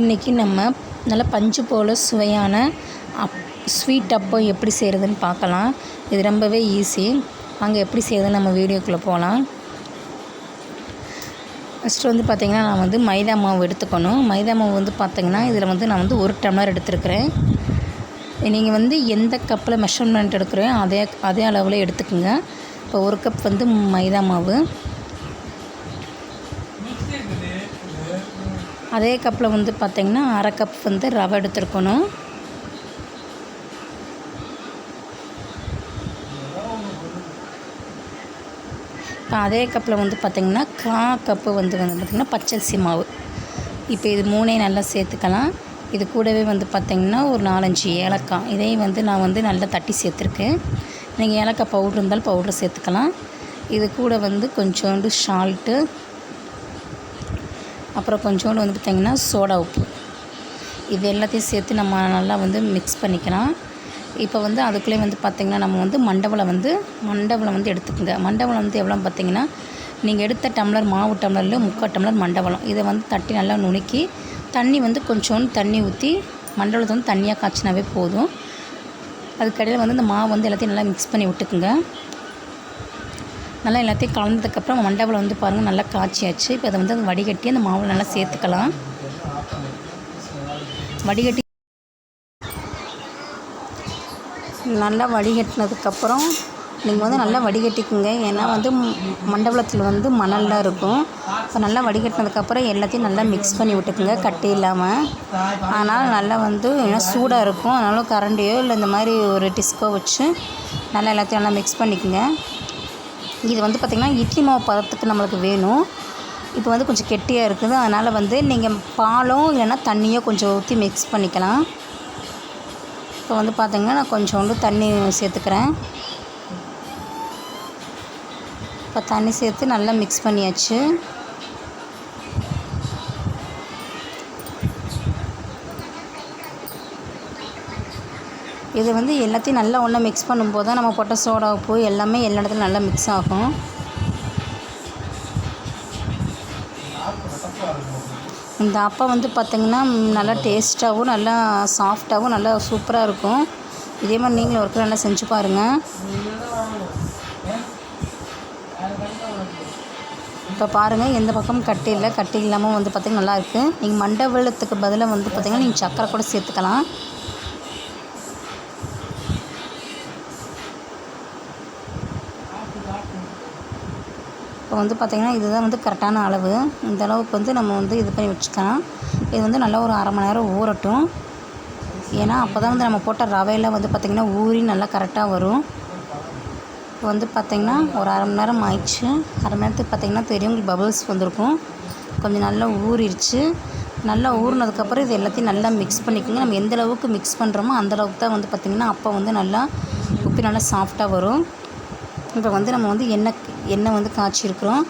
இன்றைக்கி நம்ம நல்ல பஞ்சு போல் சுவையான அப் ஸ்வீட் அப்போ எப்படி செய்கிறதுன்னு பார்க்கலாம். இது ரொம்பவே ஈஸி வாங்க எப்படி செய்கிறதுன்னு நம்ம வீடியோக்குள்ளே போகலாம் ஃபஸ்ட்டு வந்து பார்த்திங்கன்னா நான் வந்து மைதா மாவு எடுத்துக்கணும். மைதா மாவு வந்து பார்த்திங்கன்னா இதில் வந்து நான் வந்து ஒரு டம்ளர் எடுத்துருக்கிறேன். நீங்கள் வந்து எந்த கப்பில் மெஷர்மெண்ட் எடுக்கிறோம் அதே அதே அளவில் எடுத்துக்கோங்க. இப்போ ஒரு கப் வந்து மைதா மாவு. அதே கப்பில் வந்து பார்த்திங்கன்னா அரை கப் வந்து ரவை எடுத்துருக்கணும். இப்போ அதே கப்பில் வந்து பார்த்திங்கன்னா கா கப்பு வந்து வந்து பார்த்திங்கன்னா பச்சரிசி மாவு. இப்போ இது மூணையும் நல்லா சேர்த்துக்கலாம். இது கூடவே வந்து பார்த்திங்கன்னா ஒரு நாலஞ்சு ஏலக்காய். இதையும் வந்து நான் வந்து நல்லா தட்டி சேர்த்துருக்கேன். நீங்கள் ஏலக்காய் பவுட்ரு இருந்தாலும் பவுட்ரு சேர்த்துக்கலாம். இது கூட வந்து கொஞ்சோண்டு சால்ட்டு அப்புறம் கொஞ்சோண்டு வந்து பார்த்திங்கன்னா சோடா உப்பு. இது எல்லாத்தையும் சேர்த்து நம்ம நல்லா வந்து மிக்ஸ் பண்ணிக்கலாம். இப்போ வந்து அதுக்குள்ளே வந்து பார்த்திங்கன்னா நம்ம வந்து மண்டவளம் வந்து மண்டவளம் வந்து எடுத்துக்கோங்க. மண்டபம் வந்து எவ்வளோ பார்த்திங்கன்னா நீங்கள் எடுத்த டம்ளர் மாவு டம்ளரில் முக்கால் டம்ளர் மண்டபலம் இதை வந்து தட்டி நல்லா நுணுக்கி தண்ணி வந்து கொஞ்சோண்டு தண்ணி ஊற்றி மண்டபத்தை வந்து தண்ணியாக காய்ச்சினாவே போதும். அதுக்கடையில் வந்து இந்த மாவு வந்து எல்லாத்தையும் நல்லா மிக்ஸ் பண்ணி விட்டுக்குங்க. நல்லா எல்லாத்தையும் கலந்ததுக்கப்புறம் மண்டபத்தில் வந்து பாருங்கள் நல்லா காய்ச்சியாச்சு. இப்போ அதை வந்து வடிகட்டி அந்த மாவில் நல்லா சேர்த்துக்கலாம். வடிகட்டி நல்லா வடிகட்டினதுக்கப்புறம் நீங்கள் வந்து நல்லா வடிகட்டிக்குங்க. ஏன்னா வந்து மண்டபத்தில் வந்து மணல்லாம் இருக்கும். இப்போ நல்லா வடிகட்டினதுக்கப்புறம் எல்லாத்தையும் நல்லா மிக்ஸ் பண்ணி விட்டுக்குங்க கட்டி இல்லாமல் அதனால் நல்லா வந்து ஏன்னா சூடாக இருக்கும். அதனால கரண்டியோ இல்லை இந்த மாதிரி ஒரு டிஸ்கோ வச்சு நல்லா எல்லாத்தையும் நல்லா மிக்ஸ் பண்ணிக்கோங்க. இது வந்து பார்த்திங்கன்னா இட்லி மாவு பதத்துக்கு நம்மளுக்கு வேணும். இப்போ வந்து கொஞ்சம் கெட்டியாக இருக்குது. அதனால் வந்து நீங்கள் பாலும் இல்லைன்னா தண்ணியோ கொஞ்சம் ஊற்றி மிக்ஸ் பண்ணிக்கலாம். இப்போ வந்து பார்த்திங்கன்னா நான் கொஞ்சோண்டு தண்ணி சேர்த்துக்கிறேன். இப்போ தண்ணி சேர்த்து நல்லா மிக்ஸ் பண்ணியாச்சு. இது வந்து எல்லாத்தையும் நல்லா ஒன்றா மிக்ஸ் பண்ணும்போது தான் நம்ம போட்ட சோடா உப்பு எல்லாமே எல்லா இடத்துலையும் நல்லா மிக்ஸ் ஆகும். இந்த அப்பம் வந்து பார்த்திங்கன்னா நல்லா டேஸ்ட்டாகவும் நல்லா சாஃப்டாகவும் நல்லா சூப்பராக இருக்கும். இதே மாதிரி நீங்களும் ஒருத்தர் நல்லா செஞ்சு பாருங்கள் இப்போ பாருங்கள் எந்த பக்கமும் கட்டி இல்லை. கட்டி இல்லாமல் வந்து பார்த்திங்கன்னா நல்லாயிருக்கு நீங்கள் மண்டை வெள்ளத்துக்கு பதிலாக வந்து பார்த்திங்கன்னா நீங்கள் சக்கரை கூட சேர்த்துக்கலாம். இப்போ வந்து பார்த்திங்கன்னா இதுதான் வந்து கரெக்டான அளவு. இந்த அளவுக்கு வந்து நம்ம வந்து இது பண்ணி வச்சுக்கலாம். இது வந்து நல்லா ஒரு அரை மணி நேரம் ஊறட்டும். ஏன்னா அப்போ தான் வந்து நம்ம போட்ட ரவையெல்லாம் வந்து பார்த்திங்கன்னா ஊறி நல்லா கரெக்டாக வரும். இப்போ வந்து பார்த்திங்கன்னா ஒரு அரை மணி நேரம் ஆயிடுச்சு. அரை மணி நேரத்துக்கு பார்த்திங்கன்னா தெரியும் உங்களுக்கு பபிள்ஸ் வந்திருக்கும். கொஞ்சம் நல்லா ஊறிடுச்சு. நல்லா ஊறினதுக்கப்புறம் இது எல்லாத்தையும் நல்லா மிக்ஸ் பண்ணிக்கோங்க. நம்ம எந்த அளவுக்கு மிக்ஸ் பண்ணுறோமோ அந்த அளவுக்கு தான் வந்து பார்த்திங்கன்னா அப்போ வந்து நல்லா உப்பி நல்லா சாஃப்டாக வரும். இப்போ வந்து நம்ம வந்து எண்ணெய் எண்ணெய் வந்து காய்ச்சிருக்கிறோம்.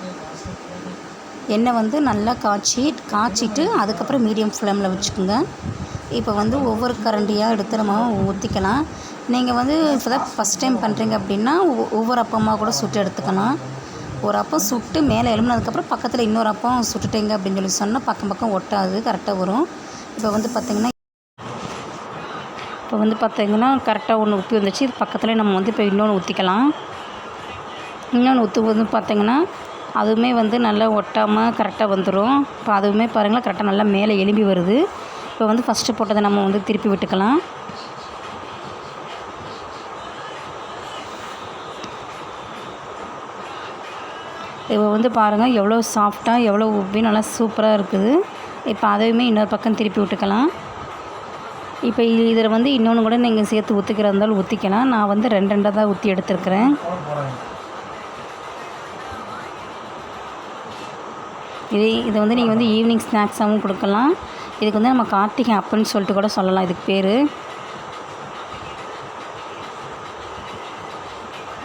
எண்ணெய் வந்து நல்லா காய்ச்சி காய்ச்சிட்டு அதுக்கப்புறம் மீடியம் ஃப்ளேமில் வச்சுக்கோங்க. இப்போ வந்து ஒவ்வொரு கரண்டியாக எடுத்து நம்ம ஊற்றிக்கலாம் நீங்கள் வந்து இப்போ தான் ஃபஸ்ட் டைம் பண்ணுறீங்க அப்படின்னா ஒவ்வொரு அப்பமாக கூட சுட்டு எடுத்துக்கலாம். ஒரு அப்பம் சுட்டு மேலே எழுமினதுக்கப்புறம் பக்கத்தில் இன்னொரு அப்பம் சுட்டுட்டீங்க அப்படின்னு சொல்லி சொன்னால் பக்கம் பக்கம் ஒட்டாது கரெக்டாக வரும். இப்போ வந்து பார்த்திங்கன்னா இப்போ வந்து பார்த்திங்கன்னா கரெக்டாக ஒன்று உப்பி வந்துச்சு. இது பக்கத்தில் நம்ம வந்து இப்போ இன்னொன்று ஊற்றிக்கலாம் இன்னொன்று ஊற்றும் போது பார்த்திங்கன்னா அதுவுமே வந்து நல்லா ஒட்டாமல் கரெக்டாக வந்துடும் இப்போ அதுவுமே பாருங்களேன் கரெக்டாக நல்லா மேலே எலும்பி வருது. இப்போ வந்து ஃபஸ்ட்டு போட்டதை நம்ம வந்து திருப்பி விட்டுக்கலாம். இப்போ வந்து பாருங்கள் எவ்வளோ சாஃப்டாக எவ்வளோ உப்பி நல்லா சூப்பராக இருக்குது. இப்போ அதையுமே இன்னொரு பக்கம் திருப்பி விட்டுக்கலாம். இப்போ இதில் வந்து இன்னொன்று கூட நீங்கள் சேர்த்து ஊற்றிக்கிறதா இருந்தாலும் ஊற்றிக்கலாம் நான் வந்து ரெண்டு ரெண்டாக தான் ஊற்றி எடுத்துருக்குறேன். இது இது வந்து நீங்கள் வந்து ஈவினிங் ஸ்நாக்ஸாகவும் கொடுக்கலாம். இதுக்கு வந்து நம்ம கார்த்திகை அப்புன்னு சொல்லிட்டு கூட சொல்லலாம். இதுக்கு பேர்.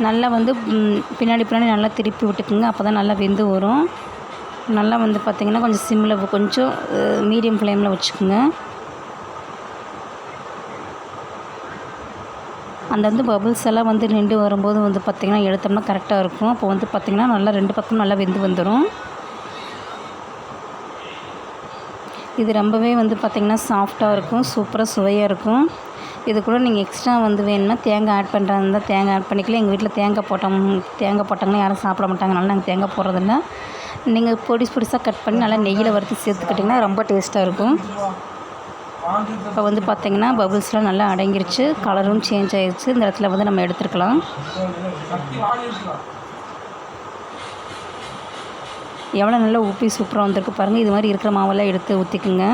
நல்லா வந்து பின்னாடி பின்னாடி நல்லா திருப்பி விட்டுக்குங்க. அப்போ தான் நல்லா வெந்து வரும். நல்லா வந்து பார்த்திங்கன்னா கொஞ்சம் சிம்மில் கொஞ்சம் மீடியம் ஃப்ளேமில் வச்சுக்கோங்க. அந்த வந்து பபுள்ஸ் எல்லாம் வந்து நின்று வரும்போது வந்து பார்த்திங்கன்னா எடுத்தோம்னா கரெக்டாக இருக்கும். அப்போ வந்து பார்த்திங்கன்னா நல்லா ரெண்டு பக்கமும் நல்லா வெந்து வந்துடும் இது ரொம்பவே வந்து பார்த்திங்கன்னா சாஃப்டாக இருக்கும் சூப்பராக சுவையாக இருக்கும். இது கூட நீங்கள் எக்ஸ்ட்ரா வந்து வேணும்னா தேங்காய் ஆட் பண்ணுறதா இருந்தால் தேங்காய் ஆட் பண்ணிக்கலாம். எங்கள் வீட்டில் தேங்காய் போட்டோம் தேங்காய் போட்டாங்கன்னா யாரும் சாப்பிட மாட்டாங்கனால நாங்கள் தேங்காய் போடுறதில்ல. நீங்கள் பொடிசு பொடிசாக கட் பண்ணி நல்லா நெய்யில் வறுத்து சேர்த்துக்கிட்டிங்கன்னா ரொம்ப டேஸ்ட்டாக இருக்கும். இப்போ வந்து பார்த்திங்கன்னா பபுள்ஸ்லாம் நல்லா அடங்கிருச்சு. கலரும் சேஞ்ச் ஆயிடுச்சு இந்த இடத்துல வந்து நம்ம எடுத்துருக்கலாம். எவ்வளோ நல்லா உப்பி சூப்பராக வந்திருக்கு பாருங்கள் இது மாதிரி இருக்கிற மாவெல்லாம் எடுத்து ஊற்றிக்குங்க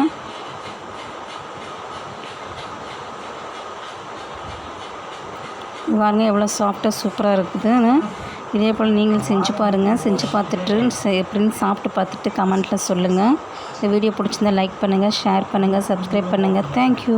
பாருங்கள் எவ்வளோ சாஃப்டாக சூப்பராக இருக்குதுன்னு இதே போல் நீங்கள் செஞ்சு பாருங்கள் செஞ்சு பார்த்துட்டு எப்படின்னு சாப்பிட்டு பார்த்துட்டு கமெண்ட்டில் சொல்லுங்கள் இந்த வீடியோ பிடிச்சிருந்தா லைக் பண்ணுங்கள் ஷேர் பண்ணுங்கள் சப்ஸ்கிரைப் பண்ணுங்கள் தேங்க்யூ